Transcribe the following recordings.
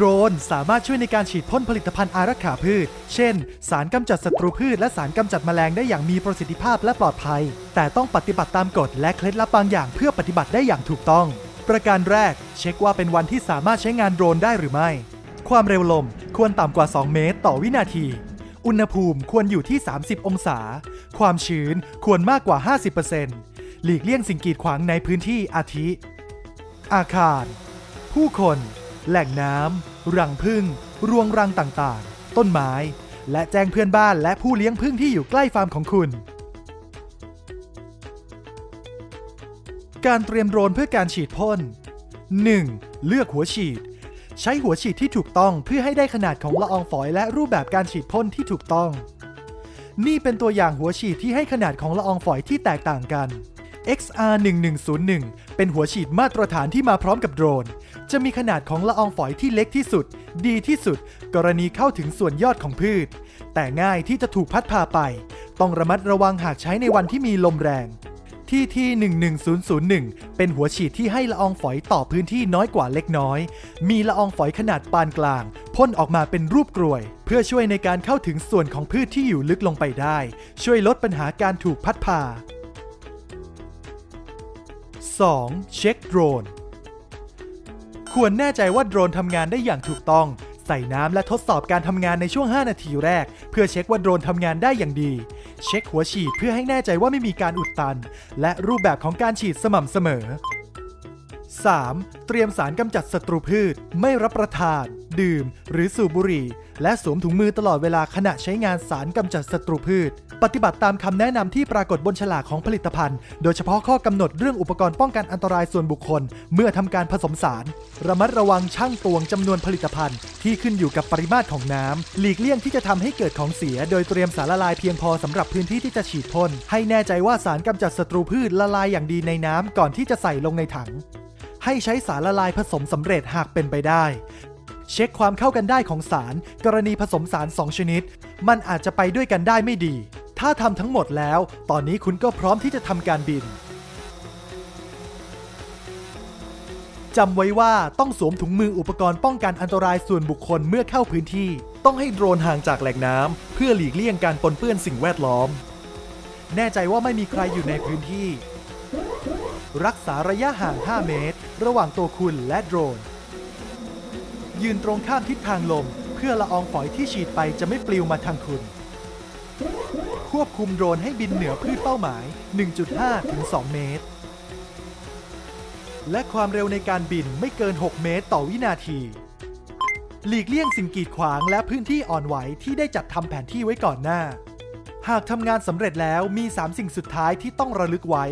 โดรนสามารถช่วยในการฉีดพ่นผลิตภัณฑ์อารักขาพืช เช่น สารกำจัดศัตรูพืชและสารกำจัดแมลงได้อย่างมีประสิทธิภาพและปลอดภัย แต่ต้องปฏิบัติตามกฎและเคล็ดลับบางอย่างเพื่อปฏิบัติได้อย่างถูกต้อง ประการแรก เช็คว่าเป็นวันที่สามารถใช้งานโดรนได้หรือไม่ ความเร็วลมควรต่ำกว่า 2 เมตร ต่อวินาทีอุณหภูมิควรอยู่ที่ 30 องศา ความชื้นควรมากกว่า 50%หลีกเลี่ยงสิ่งกีดขวางในพื้นที่อาทิ อาคาร ผู้คน แหล่งน้ำรังผึ้งรวงรังต่างๆ ต้นไม้ และแจ้งเพื่อนบ้านและผู้เลี้ยงผึ้งที่อยู่ใกล้ฟาร์มของคุณ การเตรียมโดรนเพื่อการฉีดพ่น 1. เลือกหัวฉีด ใช้หัวฉีดที่ถูกต้องเพื่อให้ได้ขนาดของละอองฝอยและรูปแบบการฉีดพ่นที่ถูกต้อง นี่เป็นตัวอย่างหัวฉีดที่ให้ขนาดของละอองฝอยที่แตกต่างกัน XR1101 เป็นหัวฉีดมาตรฐานที่มาพร้อมกับโดรน จะมีขนาดของละอองฝอยที่เล็กที่สุด ดีที่สุด กรณีเข้าถึงส่วนยอดของพืช แต่ง่ายที่จะถูกพัดพาไป ต้องระมัดระวังหากใช้ในวันที่มีลมแรงที่ที่11001 เป็นหัวฉีดที่ให้ละอองฝอยต่อพื้นที่น้อยกว่าเล็กน้อย มีละอองฝอยขนาดปานกลางพ่นออกมาเป็นรูปกรวย เพื่อช่วยในการเข้าถึงส่วนของพืชที่อยู่ลึกลงไปได้ ช่วยลดปัญหาการถูกพัดพา 2. เช็คโดรน ควรแน่ใจว่าโดรนทำงานได้อย่างถูกต้อง ใส่น้ำและทดสอบการทำงานในช่วง 5 นาทีแรก เพื่อเช็คว่าโดรนทำงานได้อย่างดี เช็คหัวฉีดเพื่อให้แน่ใจว่าไม่มีการอุดตัน และรูปแบบของการฉีดสม่ำเสมอ 3. เตรียมสารกำจัดศัตรูพืช ไม่รับประทาน ดื่ม หรือสูบบุหรี่ และสวมถุงมือตลอดเวลาขณะใช้งานสารกำจัดศัตรูพืช ปฏิบัติตามคำแนะนำที่ปรากฏบนฉลากของผลิตภัณฑ์ โดยเฉพาะข้อกำหนดเรื่องอุปกรณ์ป้องกันอันตรายส่วนบุคคล เมื่อทำการผสมสาร ระมัดระวังช่างตวงจำนวนผลิตภัณฑ์ ที่ขึ้นอยู่กับปริมาตรของน้ำหลีกเลี่ยงที่จะทำให้เกิดของเสีย โดยเตรียมสารละลายเพียงพอสำหรับพื้นที่ที่จะฉีดพ่นให้แน่ใจว่าสารกำจัดศัตรูพืชละลายอย่างดีในน้ำก่อนที่จะใส่ลงในถัง ให้ใช้สารละลายผสมสำเร็จหากเป็นไปได้ เช็คความเข้ากันได้ของสาร กรณีผสมสาร 2 ชนิด มันอาจจะไปด้วยกันได้ไม่ดี ถ้าทำทั้งหมดแล้ว ตอนนี้คุณก็พร้อมที่จะทำการบินจำไว้ว่าต้องสวมถุงมืออุปกรณ์ป้องกันอันตรายส่วนบุคคลเมื่อเข้าพื้นที่ ต้องให้โดรนห่างจากแหล่งน้ำเพื่อหลีกเลี่ยงการปนเปื้อนสิ่งแวดล้อม แน่ใจว่าไม่มีใครอยู่ในพื้นที่ รักษาระยะห่าง 5 เมตร ระหว่างตัวคุณและโดรน ยืนตรงข้ามทิศทางลม เพื่อละอองฝอยที่ฉีดไปจะไม่ปลิวมาทางคุณ ควบคุมโดรนให้บินเหนือพืชเป้าหมาย 1.5 ถึง 2 เมตร และความเร็วในการบินไม่เกิน 6 เมตรต่อวินาที หลีกเลี่ยงสิ่งกีดขวางและพื้นที่อ่อนไหวที่ได้จัดทำแผนที่ไว้ก่อนหน้า หากทำงานสำเร็จแล้วมี 3 สิ่งสุดท้ายที่ต้องระลึกไว้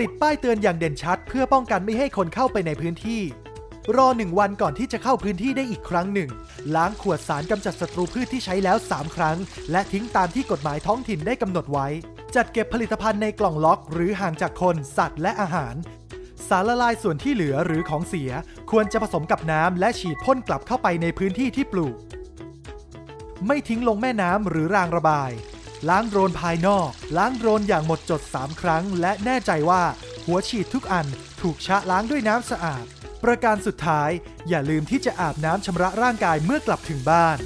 ติดป้ายเตือนอย่างเด่นชัด เพื่อป้องกันไม่ให้คนเข้าไปในพื้นที่ รอหนึ่งวันก่อนที่จะเข้าพื้นที่ได้อีกครั้งหนึ่ง ล้างขวดสารกำจัดศัตรูพืชที่ใช้แล้ว 3 ครั้ง และทิ้งตามที่กฎหมายท้องถิ่นได้กำหนดไว้ จัดเก็บผลิตภัณฑ์ในกล่องล็อก หรือห่างจากคน สัตว์และอาหาร สารละลายส่วนที่เหลือหรือของเสีย ควรจะผสมกับน้ำและฉีดพ่นกลับเข้าไปในพื้นที่ที่ปลูก ไม่ทิ้งลงแม่น้ำหรือรางระบาย ล้างโดรนภายนอก ล้างโดรนอย่างหมดจด 3 ครั้ง และแน่ใจว่า หัวฉีดทุกอันถูกชะล้างด้วยน้ำสะอาด ประการสุดท้าย อย่าลืมที่จะอาบน้ำชำระร่างกายเมื่อกลับถึงบ้าน